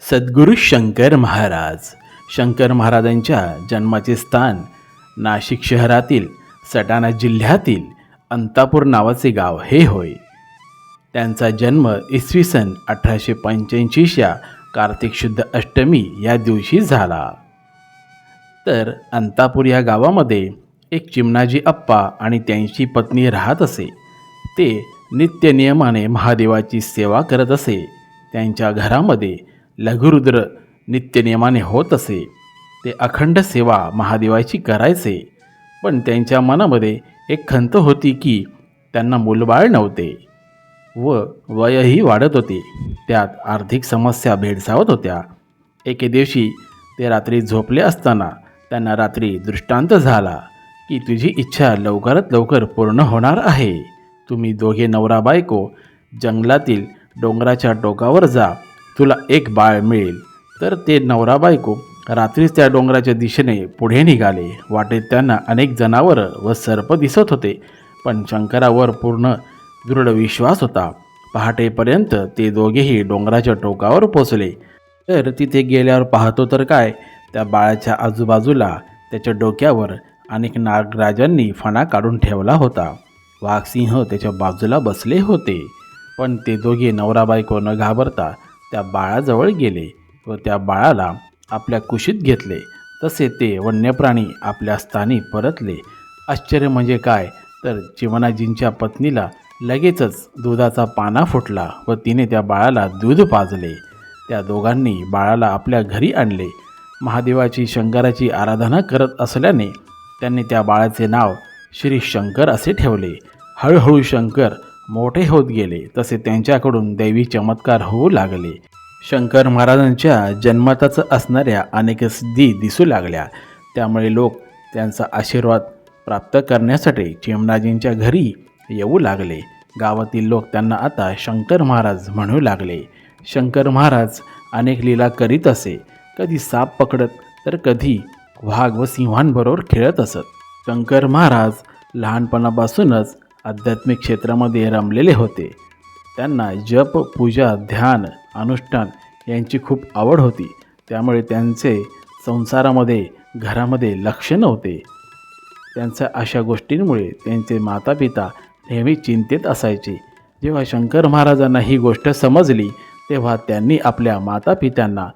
सद्गुरू शंकर महाराज. शंकर महाराजांच्या जन्माचे स्थान नाशिक शहरातील सटाणा जिल्ह्यातील अंतापूर नावाचे गाव हे होय. त्यांचा जन्म इसवी सन अठराशे पंच्याऐंशीच्या कार्तिक शुद्ध अष्टमी या दिवशी झाला. तर अंतापूर या गावामध्ये एक चिमणाजी अप्पा आणि त्यांची पत्नी राहत असे. ते नित्यनियमाने महादेवाची सेवा करत असे. त्यांच्या घरामध्ये लघुरुद्र नित्यनियमाने होत असे. ते अखंड सेवा महादेवाची करायचे. पण त्यांच्या मनामध्ये एक खंत होती की त्यांना मूलबाळ नव्हते व वयही वाढत होते. त्यात आर्थिक समस्या भेडसावत होत्या. एके दिवशी ते रात्री झोपले असताना त्यांना रात्री दृष्टांत झाला की तुझी इच्छा लवकरात लवकर पूर्ण होणार आहे. तुम्ही दोघे नवरा बायको जंगलातील डोंगराच्या टोकावर जा. तुला एक बाळ मिळेल. तर ते नवरा बायको रात्रीच त्या डोंगराच्या दिशेने पुढे निघाले. वाटेत त्यांना अनेक जनावरं व सर्प दिसत होते पण शंकरावर पूर्ण दृढ विश्वास होता. पहाटेपर्यंत ते दोघेही डोंगराच्या टोकावर पोचले. तर तिथे गेल्यावर पाहतो तर काय त्या बाळाच्या आजूबाजूला त्याच्या डोक्यावर अनेक नागराजांनी फणा काढून ठेवला होता. वाघसिंह त्याच्या बाजूला बसले होते पण ते दोघे नवरा बायको न घाबरता त्या बाळाजवळ गेले व त्या बाळाला आपल्या कुशीत घेतले. तसे ते वन्यप्राणी आपल्या स्थानी परतले. आश्चर्य म्हणजे काय? तर चिमणाजींच्या पत्नीला लगेचच दुधाचा पाना फुटला व तिने त्या बाळाला दूध पाजले. त्या दोघांनी बाळाला आपल्या घरी आणले. महादेवाची शंकराची आराधना करत असल्याने त्यांनी त्या बाळाचे नाव श्री शंकर असे ठेवले. हळूहळू शंकर मोठे होत गेले तसे त्यांच्याकडून दैवी चमत्कार होऊ लागले. शंकर महाराजांच्या जन्मताच असणाऱ्या अनेक सिद्धी दिसू लागल्या. त्यामुळे लोक त्यांचा आशीर्वाद प्राप्त करण्यासाठी चिमणाजींच्या घरी येऊ लागले. गावातील लोक त्यांना आता शंकर महाराज म्हणू लागले. शंकर महाराज अनेक लीला करीत असे. कधी साप पकडत तर कधी वाघ व सिंहांबरोबर खेळत असत. शंकर महाराज लहानपणापासूनच आध्यात्मिक क्षेत्रामध्ये रमलेले होते. त्यांना जप पूजा ध्यान अनुष्ठान यांची खूप आवड होती. त्यामुळे त्यांचे संसारामध्ये घरामध्ये लक्ष नव्हते. त्यांच्या अशा गोष्टींमुळे त्यांचे मातापिता नेहमी चिंतेत असायचे. जेव्हा शंकर महाराजांना ही गोष्ट समजली तेव्हा त्यांनी आपल्या मातापित्यांना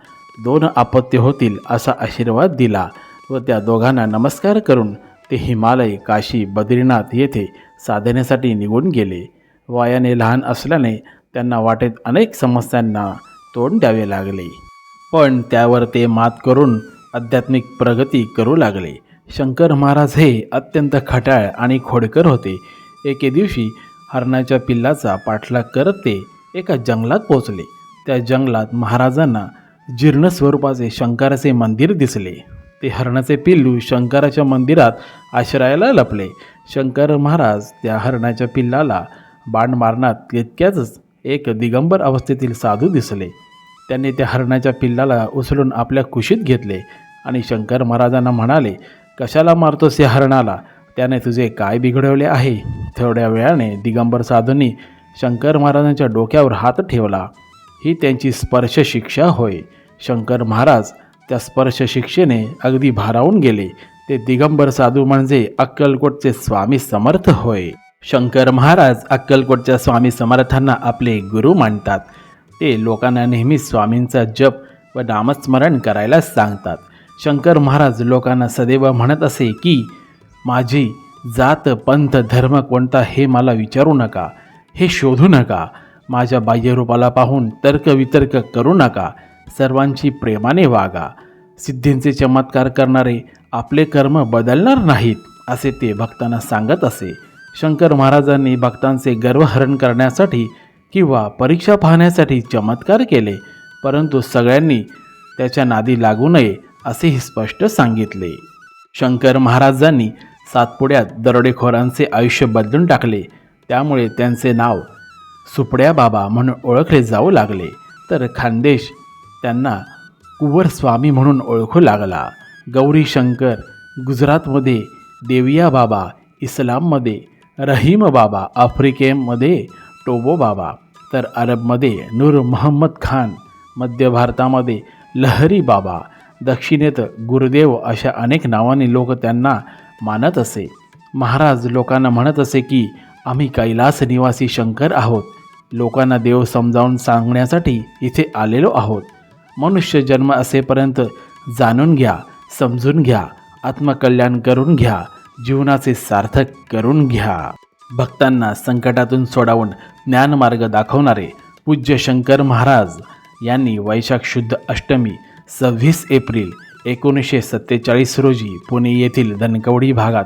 दोन आपत्ती होतील असा आशीर्वाद दिला व त्या दोघांना नमस्कार करून ते हिमालय काशी बद्रीनाथ येथे साधण्यासाठी निघून गेले. वयाने लहान असल्याने त्यांना वाटेत अनेक समस्यांना तोंड द्यावे लागले. पण त्यावर ते मात करून आध्यात्मिक प्रगती करू लागले. शंकर महाराज हे अत्यंत खटाळ आणि खोडकर होते. एके दिवशी हरणाच्या पिल्लाचा पाठलाग करत ते एका जंगलात पोचले त्या जंगलात महाराजांना जीर्ण स्वरूपाचे शंकराचे मंदिर दिसले. ते हरणाचे पिल्लू शंकराच्या मंदिरात आश्रयाला लपले. शंकर महाराज त्या हरणाच्या पिल्लाला बाण मारण्यात तितक्याच एक दिगंबर अवस्थेतील साधू दिसले. त्यांनी त्या हरणाच्या पिल्लाला उचलून आपल्या कुशीत घेतले आणि शंकर महाराजांना म्हणाले कशाला मारतोस या हरणाला? त्याने तुझे काय बिघडवले आहे? थोड्या वेळाने दिगंबर साधूंनी शंकर महाराजांच्या डोक्यावर हात ठेवला. ही त्यांची स्पर्श शिक्षा होय. शंकर महाराज त्या स्पर्श शिक्षेने अगदी भारावून गेले. ते दिगंबर साधू म्हणजे अक्कलकोटचे स्वामी समर्थ होय. शंकर महाराज अक्कलकोटच्या स्वामी समर्थांना आपले गुरु मानतात. ते लोकांना नेहमी स्वामींचा जप व नामस्मरण करायला सांगतात. शंकर महाराज लोकांना सदैव म्हणत असे की माझी जात पंथ धर्म कोणता हे मला विचारू नका. हे शोधू नका. माझ्या बाह्यरूपाला पाहून तर्कवितर्क करू नका. सर्वांची प्रेमाने वागा. सिद्धींचे चमत्कार करणारे आपले कर्म बदलणार नाहीत असे ते भक्तांना सांगत असे. शंकर महाराजांनी भक्तांचे गर्वहरण करण्यासाठी किंवा परीक्षा पाहण्यासाठी चमत्कार केले परंतु सगळ्यांनी त्याच्या नादी लागू नये असेही स्पष्ट सांगितले. शंकर महाराजांनी सातपुड्यात दरोडेखोरांचे आयुष्य बदलून टाकले. त्यामुळे त्यांचे नाव सुपड्या बाबा म्हणून ओळखले जाऊ लागले. तर खानदेश त्यांना कुवर स्वामी म्हणून ओळखू लागला. गौरी शंकर गुजरातमध्ये देविया बाबा इस्लाममध्ये रहीम बाबा आफ्रिकेमध्ये टोबो बाबा तर अरबमध्ये नूर मोहम्मद खान मध्य भारतामध्ये लहरी बाबा दक्षिणेत गुरुदेव अशा अनेक नावांनी लोक त्यांना मानत असे. महाराज लोकांना म्हणत असे की आम्ही कैलास निवासी शंकर आहोत. लोकांना देव समजावून सांगण्यासाठी इथे आलेलो आहोत. मनुष्य जन्म असेपर्यंत जाणून घ्या. समजून घ्या आत्मकल्याण करून घ्या जीवनाचे सार्थक करून घ्या. भक्तांना संकटातून सोडावून ज्ञानमार्ग दाखवणारे पूज्य शंकर महाराज यांनी वैशाख शुद्ध अष्टमी सव्वीस एप्रिल एकोणीसशे सत्तेचाळीस रोजी पुणे येथील धनकवडी भागात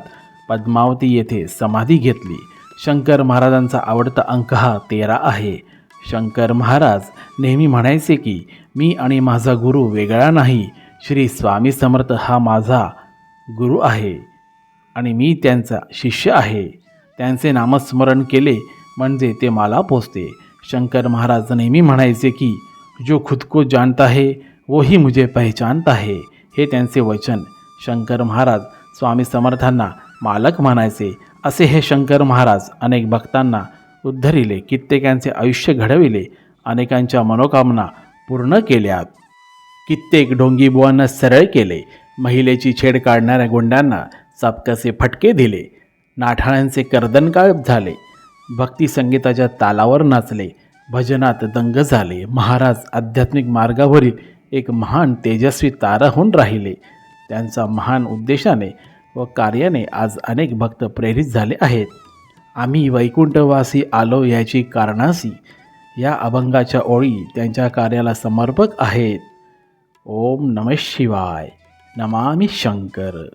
पद्मावती येथे समाधी घेतली. शंकर महाराजांचा आवडता अंक हा तेरा आहे. शंकर महाराज नेहमी म्हणायचे की मी आणि माझा गुरु वेगळा नाही. श्री स्वामी समर्थ हा माझा गुरु आहे आणि मी त्यांचा शिष्य आहे. त्यांचे नामस्मरण केले म्हणजे ते मला पोचते. शंकर महाराज नेहमी म्हणायचे की जो खुद को जानता है वही मुझे पहचानता है. हे त्यांचे वचन. शंकर महाराज स्वामी समर्थांना मालक म्हणायचे. असे हे शंकर महाराज अनेक भक्तांना उद्धरिले कित्येकांचे आयुष्य घडविले अनेकांच्या मनोकामना पूर्ण केल्यात. कित्येक ढोंगीबुवांना सरळ केले. महिलेची छेड काढणाऱ्या गुंडांना चापकाचे फटके दिले. नाठाळ्यांचे कर्दनकाळप झाले. भक्ती संगीताच्या तालावर नाचले. भजनात दंग झाले. महाराज आध्यात्मिक मार्गावरील एक महान तेजस्वी तारा होऊन राहिले. त्यांचा महान उद्देशाने व कार्याने आज अनेक भक्त प्रेरित झाले आहेत. आम्ही वैकुंठवासी आलो याची कारणासी. या अभंगाच्या ओळी त्यांच्या कार्याला समर्पक आहेत. ஓம் நம சிவாய். நமாமி சங்கர்.